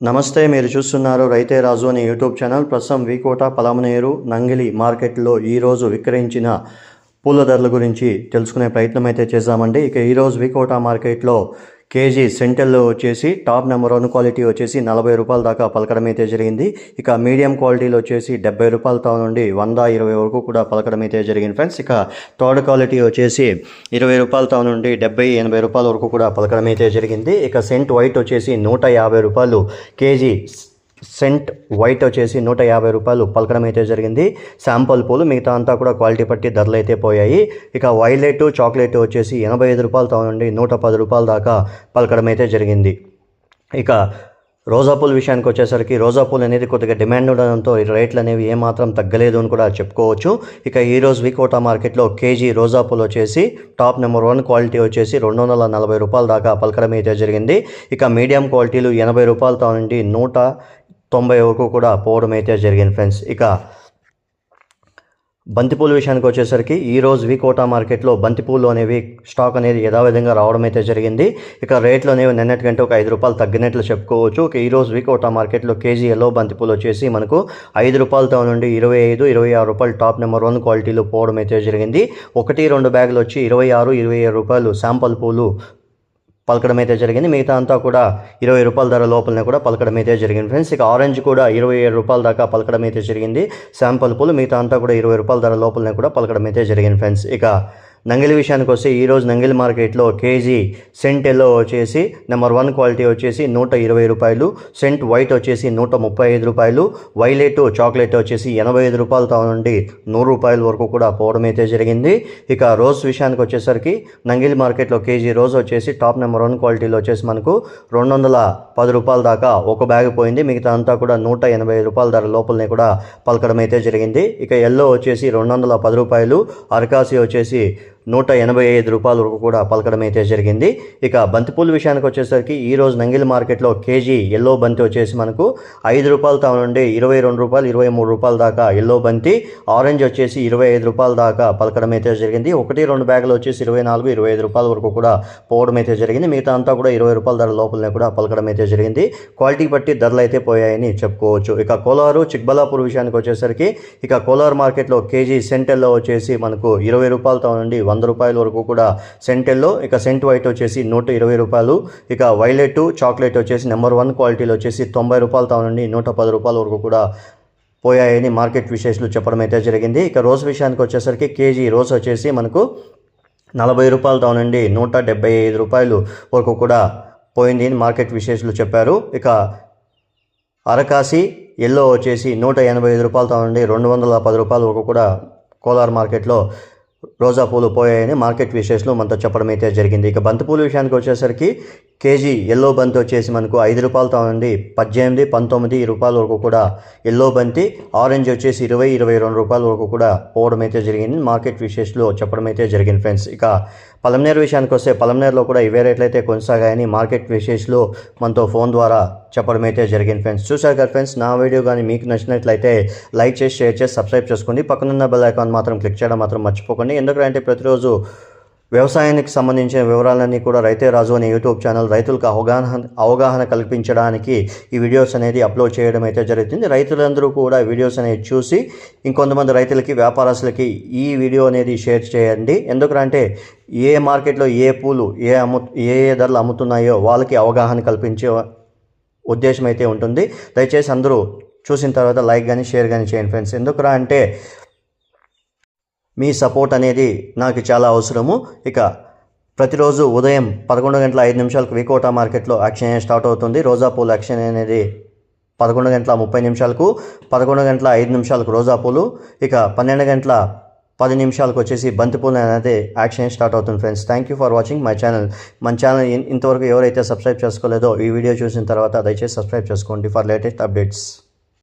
నమస్తే మీరు చూస్తున్నారు రైతే రాజు అనే యూట్యూబ్ ఛానల్. ప్రస్తుతం వీకోట పలమనేరు నంగిలి మార్కెట్లో ఈరోజు విక్రయించిన పూల ధరల గురించి తెలుసుకునే ప్రయత్నం అయితే చేశామండి ఇక ఈరోజు వికోట మార్కెట్లో కేజీ సెంటల్లో వచ్చేసి టాప్ నెంబర్ వన్ క్వాలిటీ వచ్చేసి నలభై రూపాయల దాకా పలకడం అయితే జరిగింది. ఇక మీడియం క్వాలిటీలో వచ్చేసి డెబ్బై రూపాయలతో నుండి వంద ఇరవై వరకు కూడా పలకడం అయితే జరిగింది ఫ్రెండ్స్. ఇక థర్డ్ క్వాలిటీ వచ్చేసి ఇరవై రూపాయలతో నుండి డెబ్బై ఎనభై రూపాయల వరకు కూడా పలకడం అయితే జరిగింది. ఇక సెంట్ వైట్ వచ్చేసి నూట యాభై రూపాయలు కేజీ సెంట్ వైట్ వచ్చేసి నూట యాభై రూపాయలు పలకడం అయితే జరిగింది. శాంపుల్ పూలు మిగతా అంతా కూడా క్వాలిటీ పట్టి ధరలు అయితే పోయాయి. ఇక వైలెట్ చాక్లెట్ వచ్చేసి ఎనభై ఐదు రూపాయలతో నుండి నూట పది రూపాయల దాకా పలకడం అయితే జరిగింది. ఇక రోజా పూల విషయానికి వచ్చేసరికి రోజా పూలు అనేది కొద్దిగా డిమాండ్ ఉండడంతో రేట్లు అనేవి ఏమాత్రం తగ్గలేదు అని కూడా చెప్పుకోవచ్చు. ఇక ఈరోజు వికోటా మార్కెట్లో కేజీ రోజా పూలు వచ్చేసి టాప్ నెంబర్ వన్ క్వాలిటీ వచ్చేసి రెండు వందల నలభై రూపాయల దాకా పలకడం అయితే జరిగింది. ఇక మీడియం క్వాలిటీలు ఎనభై రూపాయలతో నుండి నూట తొంభై వరకు కూడా పోవడం అయితే జరిగింది ఫ్రెండ్స్. ఇక బంతిపూలు విషయానికి వచ్చేసరికి ఈరోజు వికోటా మార్కెట్లో బంతిపూలు అనేవి స్టాక్ అనేది యథావిధంగా రావడం అయితే జరిగింది. ఇక రేట్లు అనేవి నిన్నటికంటే ఒక ఐదు రూపాయలు తగ్గినట్లు చెప్పుకోవచ్చు. ఇక ఈరోజు వికోటా మార్కెట్లో కేజీ ఎల్లో బంతిపూలు వచ్చేసి మనకు ఐదు రూపాయలతో నుండి ఇరవై ఐదు ఇరవై ఆరు రూపాయలు టాప్ నెంబర్ వన్ క్వాలిటీలో పోవడం అయితే జరిగింది. ఒకటి రెండు బ్యాగులు వచ్చి ఇరవై ఆరు ఇరవై ఏడు రూపాయలు శాంపల్ పూలు పలకడం అయితే జరిగింది. మిగతా అంతా కూడా ఇరవై రూపాయల ధర లోపలనే కూడా పలకడం అయితే జరిగింది. ఫ్రెండ్స్ ఇక ఆరెంజ్ కూడా ఇరవై ఏడు రూపాయల దాకా పలకడం అయితే జరిగింది. శాంపల్ పూలు మిగతా అంతా కూడా ఇరవై రూపాయల ధర లోపలనే కూడా పలకడం అయితే జరిగింది. ఫ్రెండ్స్ ఇక నంగిలి విషయానికి వస్తే ఈరోజు నంగిలి మార్కెట్లో కేజీ సెంట్ ఎల్లో వచ్చేసి నెంబర్ వన్ క్వాలిటీ వచ్చేసి నూట ఇరవై రూపాయలు సెంట్ వైట్ వచ్చేసి నూట ముప్పై ఐదు రూపాయలు వైలెట్ చాక్లెట్ వచ్చేసి ఎనభై ఐదు రూపాయలతో నుండి నూరు రూపాయల వరకు కూడా పోవడం అయితే జరిగింది. ఇక రోజ్ విషయానికి వచ్చేసరికి నంగిలి మార్కెట్లో కేజీ రోజ్ వచ్చేసి టాప్ నెంబర్ వన్ క్వాలిటీలో వచ్చేసి మనకు రెండు వందల పది రూపాయల దాకా ఒక బ్యాగ్ పోయింది. మిగతా అంతా కూడా నూట ఎనభై ఐదు రూపాయల ధర లోపలనే కూడా పలకడం అయితే జరిగింది. ఇక ఎల్లో వచ్చేసి రెండు వందల పది రూపాయలు అరకాసి వచ్చేసి నూట ఎనభై ఐదు రూపాయల వరకు కూడా పలకడం అయితే జరిగింది. ఇక బంతిపూల విషయానికి వచ్చేసరికి ఈరోజు నంగిలి మార్కెట్లో కేజీ ఎల్లో బంతి వచ్చేసి మనకు ఐదు రూపాయలతో నుండి ఇరవై రెండు రూపాయలు ఇరవై మూడు రూపాయల దాకా ఎల్లో బంతి ఆరెంజ్ వచ్చేసి ఇరవై ఐదు రూపాయల దాకా పలకడం అయితే జరిగింది. ఒకటి రెండు బ్యాగులు వచ్చేసి ఇరవై నాలుగు ఇరవై ఐదు రూపాయల వరకు కూడా పోవడం అయితే జరిగింది. మిగతా అంతా కూడా ఇరవై రూపాయల ధర లోపలనే కూడా పలకడం అయితే జరిగింది. క్వాలిటీ బట్టి ధరలు అయితే పోయాయని చెప్పుకోవచ్చు. ఇక కోలారు చిక్బలాపూర్ విషయానికి వచ్చేసరికి ఇక కోలార్ మార్కెట్లో కేజీ సెంటర్లో వచ్చేసి మనకు ఇరవై రూపాయలతో నుండి వంద వంద రూపాయల వరకు కూడా సెంటెల్లో ఇక సెంట్ వైట్ వచ్చేసి నూట ఇరవై రూపాయలు ఇక వైలెట్ చాక్లెట్ వచ్చేసి నెంబర్ వన్ క్వాలిటీలో వచ్చేసి తొంభై రూపాయలతో నుండి నూట పది రూపాయల వరకు కూడా పోయాయని మార్కెట్ విశేషాలు చెప్పడం అయితే జరిగింది. ఇక రోజు విషయానికి వచ్చేసరికి కేజీ రోజు వచ్చేసి మనకు నలభై రూపాయలతో నుండి నూట డెబ్బై ఐదు రూపాయలు వరకు కూడా పోయింది అని మార్కెట్ విశేషాలు చెప్పారు. ఇక అరకాసి ఎల్లో వచ్చేసి నూట ఎనభై ఐదు రూపాయలతో నుండి రెండు వందల పది రూపాయల వరకు కూడా కోలార్ మార్కెట్లో రోజా పూలు పోయాయని మార్కెట్ విశేషాలు మనతో చెప్పడం అయితే జరిగింది. ఇక బంతిపూల విషయానికి వచ్చేసరికి కేజీ ఎల్లో బంతి వచ్చేసి మనకు ఐదు రూపాయలతో నుండి పద్దెనిమిది పంతొమ్మిది రూపాయల వరకు కూడా ఎల్లో బంతి ఆరెంజ్ వచ్చేసి ఇరవై ఇరవై రెండు రూపాయల వరకు కూడా పోవడం అయితే జరిగింది. మార్కెట్ విశేషాలు చెప్పడం అయితే జరిగింది ఫ్రెండ్స్. ఇక పలంనేరు విషయానికి వస్తే పలంనేరులో కూడా ఇవే రేట్లు అయితే కొనసాగాయని మార్కెట్ విశేషాలు మనతో ఫోన్ ద్వారా చెప్పడం అయితే జరిగింది ఫ్రెండ్స్. చూసారు కదా ఫ్రెండ్స్ నా వీడియో కానీ మీకు నచ్చినట్లయితే లైక్ చేసి షేర్ చేసి సబ్స్క్రైబ్ చేసుకోండి. పక్కనున్న బెల్ ఐకాన్ మాత్రం క్లిక్ చేయడం మాత్రం మర్చిపోకండి. ఎందుకంటే ప్రతిరోజు వ్యవసాయానికి సంబంధించిన వివరాలన్నీ కూడా రైతే రాజు అనే యూట్యూబ్ ఛానల్ రైతులకు అవగాహన అవగాహన కల్పించడానికి ఈ వీడియోస్ అనేది అప్లోడ్ చేయడం అయితే జరుగుతుంది. రైతులందరూ కూడా వీడియోస్ అనేది చూసి ఇంకొంతమంది రైతులకి వ్యాపారస్తులకి ఈ వీడియో అనేది షేర్ చేయండి. ఎందుకంటే ఏ మార్కెట్లో ఏ పూలు ఏ అమ్ము ఏ ఏ ధరలు అమ్ముతున్నాయో వాళ్ళకి అవగాహన కల్పించే ఉద్దేశం అయితే ఉంటుంది. దయచేసి అందరూ చూసిన తర్వాత లైక్ కానీ షేర్ కానీ చేయండి ఫ్రెండ్స్. ఎందుకురా అంటే మీ సపోర్ట్ అనేది నాకు చాలా అవసరము. ఇక ప్రతిరోజు ఉదయం పదకొండు గంటల ఐదు నిమిషాలకు వికోటా మార్కెట్లో యాక్షన్ స్టార్ట్ అవుతుంది. రోజా పూలు యాక్షన్ అనేది పదకొండు గంటల ముప్పై నిమిషాలకు పదకొండు గంటల ఐదు నిమిషాలకు రోజా పూలు ఇక పన్నెండు గంటల పది నిమిషాలకు వచ్చేసి బంతిపూలు అనేది యాక్షన్ స్టార్ట్ అవుతుంది friends. Thank you for watching my channel మన ఛానల్ ఇంతవరకు ఎవరైతే సబ్స్క్రైబ్ చేసుకోలేదో ఈ వీడియో చూసిన తర్వాత దయచేసి సబ్స్క్రైబ్ చేసుకోండి ఫర్ లేటెస్ట్ అప్డేట్స్